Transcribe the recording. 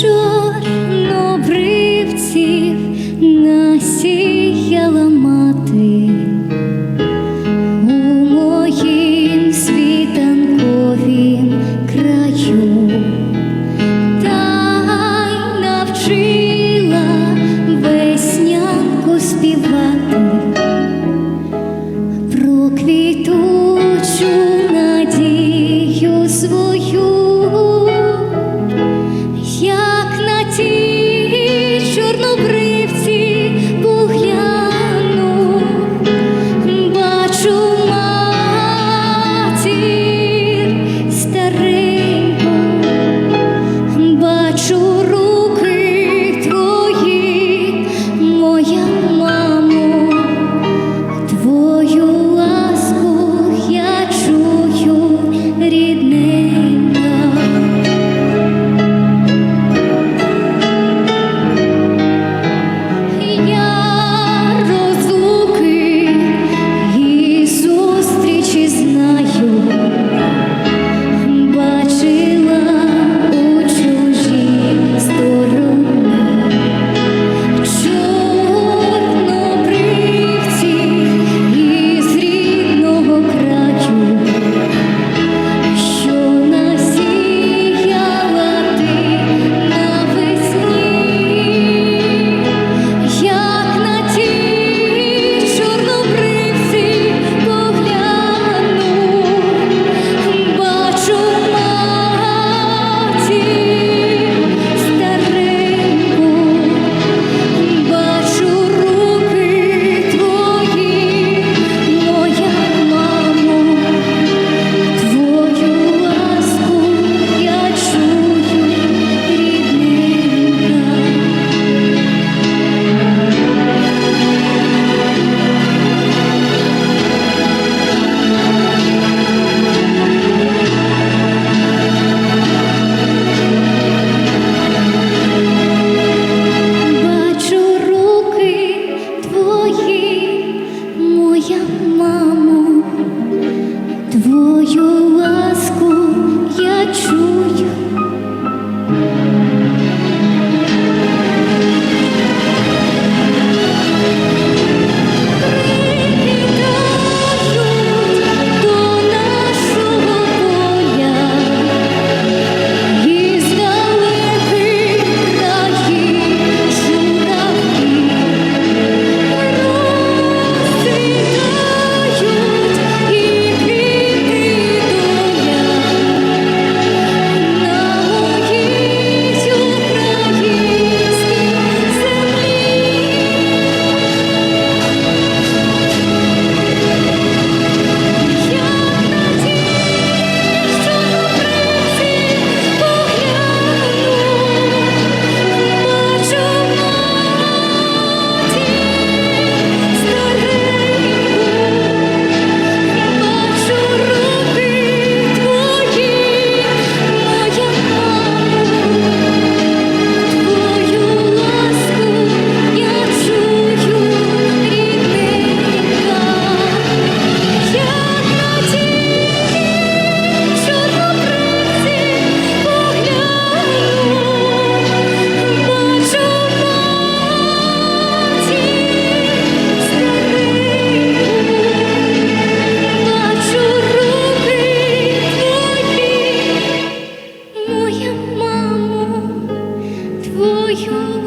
чорнобривців насіяла мати у моїм світанковім краю та й веснянку співати. я, маму, твою ласку я чую. you.